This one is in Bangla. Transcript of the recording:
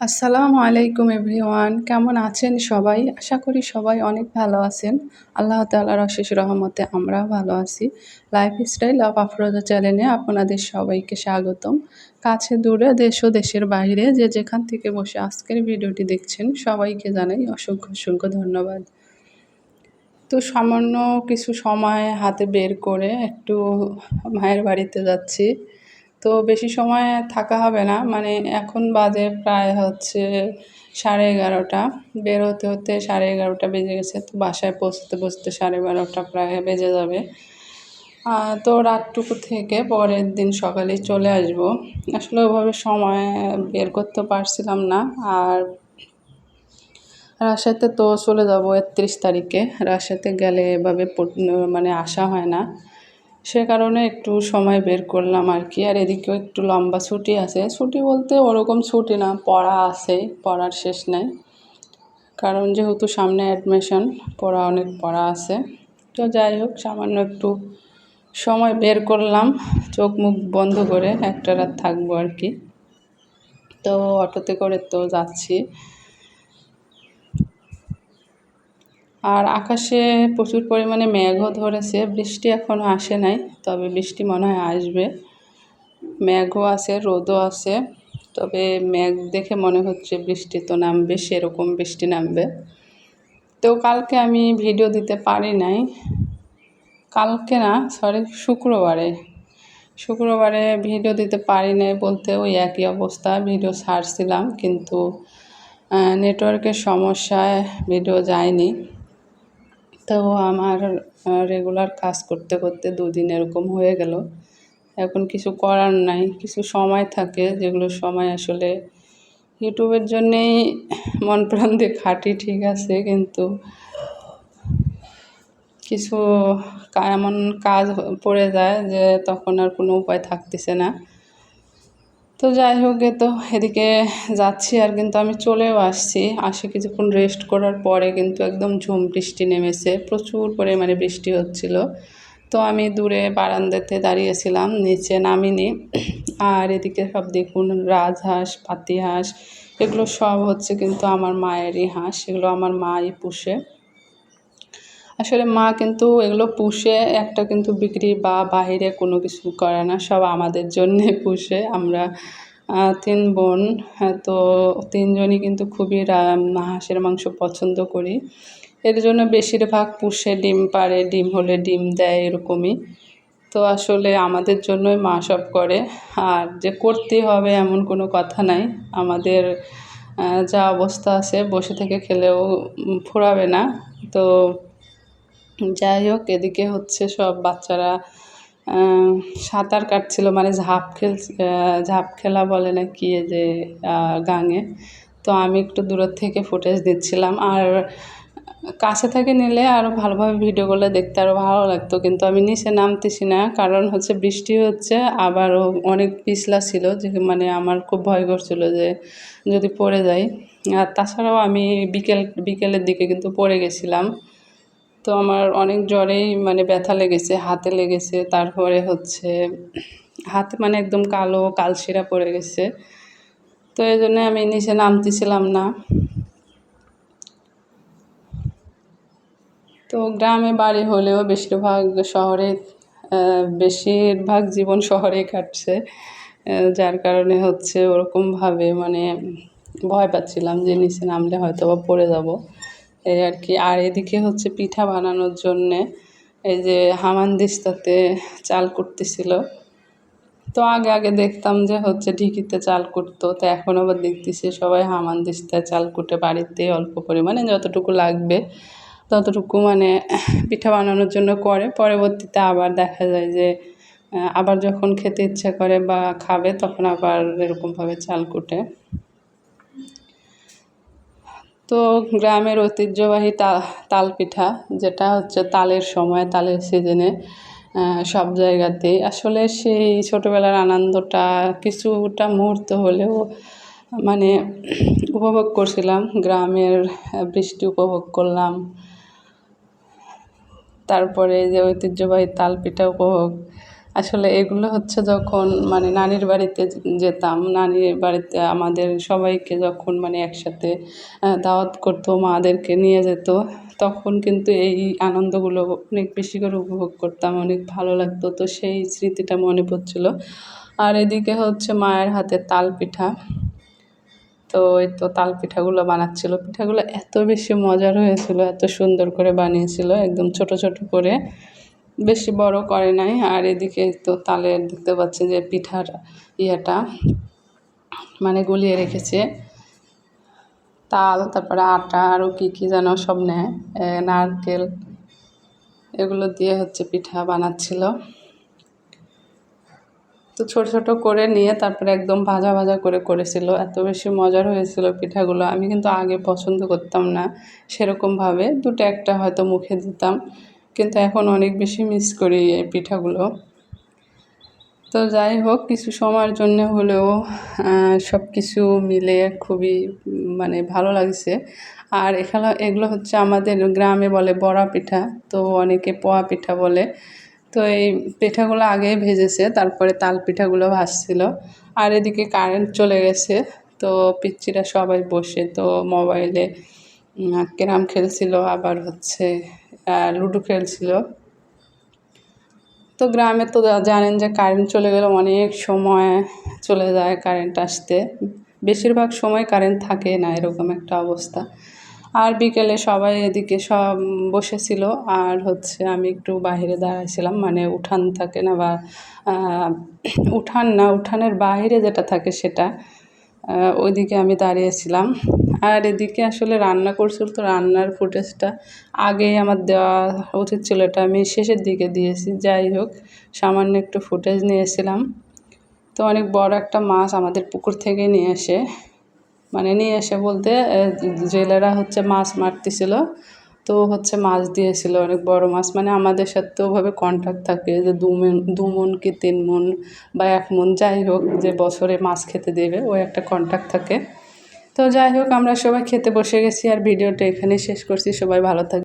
আসসালামু আলাইকুম এভরিওয়ান, কেমন আছেন সবাই? আশা করি সবাই অনেক ভালো আছেন। আল্লাহ তাআলার অশেষ রহমতে আমরাও ভালো আছি। লাইফ স্টাইল অফ আফরোজা চ্যানেলে আপনাদের সবাইকে স্বাগতম। কাছে দূরে দেশ ও দেশের বাইরে যে যেখান থেকে বসে আজকের ভিডিওটি দেখছেন, সবাইকে জানাই অসংখ্য অসংখ্য ধন্যবাদ। তো সামান্য কিছু সময় হাতে বের করে একটু মায়ের বাড়িতে যাচ্ছি। তো বেশি সময় থাকা হবে না। মানে এখন বাজে প্রায় হচ্ছে সাড়ে এগারোটা। বের হতে হতে সাড়ে এগারোটা বেজে গেছে। তো বাসায় পৌঁছতে পৌঁছতে সাড়ে বারোটা প্রায় বেজে যাবে। তো রাতটুকু থেকে পরের দিন সকালে চলে আসব। আসলে ওভাবে সময় বের করতে পারছিলাম না। আর রাজশাহীতে তো চলে যাব একত্রিশ তারিখে। রাজশাহীতে গেলে এভাবে মানে আসা হয় না। সে কারণে একটু সময় বের করলাম আর কি। আর এদিকেও একটু লম্বা ছুটি আছে। ছুটি বলতে ওরকম ছুটি না, পড়া আছে, পড়ার শেষ নেই। কারণ যেহেতু সামনে অ্যাডমিশন পড়া অনেক পড়া আছে। তো যাই হোক, সামান্য একটু সময় বের করলাম, চোখ মুখ বন্ধ করে একটা রাত থাকব আর কি। তো অটোতে করে তো যাচ্ছি। আর আকাশে প্রচুর পরিমাণে মেঘও ধরেছে। বৃষ্টি এখনও আসে নাই, তবে বৃষ্টি মনে হয় আসবে। মেঘও আছে, রোদও আছে, তবে মেঘ দেখে মনে হচ্ছে বৃষ্টি তো নামবে, সেরকম বৃষ্টি নামবে। তো কালকে আমি ভিডিও দিতে পারি নাই। কালকে না সরি শুক্রবারে। শুক্রবারে ভিডিও দিতে পারি নাই বলতে ওই একই অবস্থা, ভিডিও ছাড়ছিলাম, কিন্তু নেটওয়ার্কের সমস্যায় ভিডিও যায়নি। তো আমার রেগুলার কাজ করতে করতে দুদিন এরকম হয়ে গেল। এখন কিছু করার নাই, কিছু সময় থাকে যেগুলো সময় আসলে ইউটিউবের জন্যেই মন প্রাণ দিয়ে খাটি ঠিক আছে, কিন্তু কিছু এমন কাজ পড়ে যায় যে তখন আর কোনো উপায় থাকতেছে না। তো যাই হোক তো এদিকে যাচ্ছি আর কিন্তু আমি চলেও আসছি। আসে কিছুক্ষণ রেস্ট করার পরে কিন্তু একদম ঝুম বৃষ্টি নেমেছে, প্রচুর পরিমাণে বৃষ্টি হচ্ছিল। তো আমি দূরে বারান্দাতে দাঁড়িয়েছিলাম, নিচে নামিনি। আর এদিকে সব দেখুন, রাজহাঁস পাতি হাঁস এগুলো সব হচ্ছে কিন্তু আমার মায়েরই হাঁস, এগুলো আমার মাই পুষে। আসলে মা কিন্তু এগুলো পুষে একটা কিন্তু বিক্রি বা বাহিরে কোনো কিছু করে না সব আমাদের জন্যে পুষে। আমরা তিন বোন হ্যাঁ, তো তিনজনই কিন্তু খুবই হাঁসের মাংস পছন্দ করি। এর জন্য বেশিরভাগ পুষে ডিম পারে ডিম হলে ডিম দেয় এরকমই। তো আসলে আমাদের জন্যই মা সব করে। আর যে করতে হবে এমন কোনো কথা নাই। আমাদের যা অবস্থা আছে বসে থেকে খেলেও ফুরাবে না। তো যাই হোক, এদিকে হচ্ছে সব বাচ্চারা সাঁতার কাটছিল মানে ঝাঁপ খেল ঝাঁপ খেলা বলে না কি যে গাঙে। তো আমি একটু দূরের থেকে ফুটেজ দিচ্ছিলাম। আর কাছে থেকে নিলে আরও ভালোভাবে ভিডিওগুলো দেখতে আরও ভালো লাগতো, কিন্তু আমি নিচে নামতেছি না, কারণ হচ্ছে বৃষ্টি হচ্ছে, আবারও অনেক পিছলা ছিল, যে মানে আমার খুব ভয় করছিল যে যদি পড়ে যাই। আর তাছাড়াও আমি বিকেল, বিকেলের দিকে কিন্তু পড়ে গেছিলাম। তো আমার অনেক জ্বরেই মানে ব্যথা লেগেছে, হাতে লেগেছে, তারপরে হচ্ছে হাতে মানে একদম কালো কালশিরা পড়ে গেছে। তো এই জন্যে আমি নিচে নামতেছিলাম না। তো গ্রামে বাড়ি হলেও বেশিরভাগ শহরে বেশিরভাগ জীবন শহরে কাটছে যার কারণে হচ্ছে ওরকমভাবে মানে ভয় পাচ্ছিলাম যে নিচে নামলে হয়তো বা পড়ে যাব। এই আর কি। আর এদিকে হচ্ছে পিঠা বানানোর জন্যে এই যে হামানদিস্তাতে চাল কুটতেছিল। তো আগে আগে দেখতাম যে হচ্ছে ঢিকিতে চাল কুটতো, তো এখন আবার দেখতেছি সবাই হামানদিস্তায় চাল কুটে বাড়িতে অল্প পরিমাণে যতটুকু লাগবে ততটুকু মানে পিঠা বানানোর জন্য করে। পরবর্তীতে আবার দেখা যায় যে আবার যখন খেতে ইচ্ছা করে বা খাবে তখন আবার এরকমভাবে চাল কুটে। তো গ্রামের ঐতিহ্যবাহী তাল পিঠা যেটা হচ্ছে তালের সময়, তালের সিজনে সব জায়গাতেই। আসলে সেই ছোটোবেলার আনন্দটা, কিছুটা মুহূর্ত হলেও মানে উপভোগ করছিলাম। গ্রামের বৃষ্টি উপভোগ করলাম। তারপরে যে ঐতিহ্যবাহী তাল পিঠা উপভোগ আসলে এগুলো হচ্ছে যখন মানে নানির বাড়িতে যেতাম, নানির বাড়িতে আমাদের সবাইকে যখন মানে একসাথে দাওয়াত করতো, মাদেরকে নিয়ে যেত, তখন কিন্তু এই আনন্দগুলো অনেক বেশি করে উপভোগ করতাম, অনেক ভালো লাগতো। তো সেই স্মৃতিটা মনে পড়ছিল। আর এদিকে হচ্ছে মায়ের হাতে তাল পিঠা। তো এই তো তাল পিঠাগুলো বানাচ্ছিল। পিঠাগুলো এত বেশি মজার হয়েছিল, এত সুন্দর করে বানিয়েছিল, একদম ছোট ছোট করে। বেশি বড় করে নাই। আর এদিকে তো তালের দেখতে পাচ্ছি যে পিঠার ইয়েটা মানে গলিয়ে রেখেছে। তাল, তারপরে আটা আরও কী কী যেন সব নেয়। নারকেল, এগুলো দিয়ে হচ্ছে পিঠা বানাচ্ছিল। তো ছোট ছোট করে নিয়ে তারপরে একদম ভাজা ভাজা করে করেছিল। এত বেশি মজার হয়েছিল পিঠাগুলো। আমি কিন্তু আগে পছন্দ করতাম না সেরকমভাবে। দুটো একটা হয়তো মুখে দিতাম। কিন্তু এখন অনেক বেশি মিস করি এই পিঠাগুলো। তো যাই হোক, কিছু সময়ের জন্য হলেও সব কিছু মিলে খুবই মানে ভালো লাগছে। আর এখানে এগুলো হচ্ছে আমাদের গ্রামে বলে বড়া পিঠা, তো অনেকে পোয়া পিঠা বলে। তো এই পিঠাগুলো আগেই ভেজেছে, তারপরে তাল পিঠাগুলো ভাজছিল। আর এদিকে কারেন্ট চলে গেছে, তো পিচ্চিরা সবাই বসে, তো মোবাইলে ক্যারাম খেলছিল, আবার হচ্ছে লুডো খেলছিল। তো গ্রামে তো জানেন যে কারেন্ট চলে গেলে অনেক সময় চলে যায় কারেন্ট আসতে। বেশিরভাগ সময় কারেন্ট থাকে না, এরকম একটা অবস্থা। আর বিকেলে সবাই এদিকে সব বসেছিল, আর হচ্ছে আমি একটু বাইরে দাঁড়াইছিলাম মানে উঠান থাকে না বা উঠান না, উঠানের বাইরে যেটা থাকে সেটা। ওইদিকে আমি দাঁড়িয়েছিলাম। আর এদিকে আসলে রান্না করছিল তো রান্নার ফুটেজটা আগেই আমার দেওয়া উচিত ছিল, এটা আমি শেষের দিকে দিয়েছি। যাই হোক, সামান্য একটু ফুটেজ নিয়েছিলাম। তো অনেক বড় একটা মাছ আমাদের পুকুর থেকে নিয়ে এসে মানে নিয়ে এসে বলতে জেলেরা হচ্ছে মাছ মারতেছিল। তো হচ্ছে মাছ দিয়েছিল, অনেক বড় মাছ। মানে আমাদের সাথে ওভাবে কন্ট্যাক্ট থাকে যে দু মন, দু কি তিন মন বা এক মন, যাই হোক যে বছরে মাছ খেতে দেবে ওই একটা কন্ট্যাক্ট থাকে। তো যাই হোক, আমরা সবাই খেতে বসে গেছি আর ভিডিওটা এখানেই শেষ করছি। সবাই ভালো থাকবে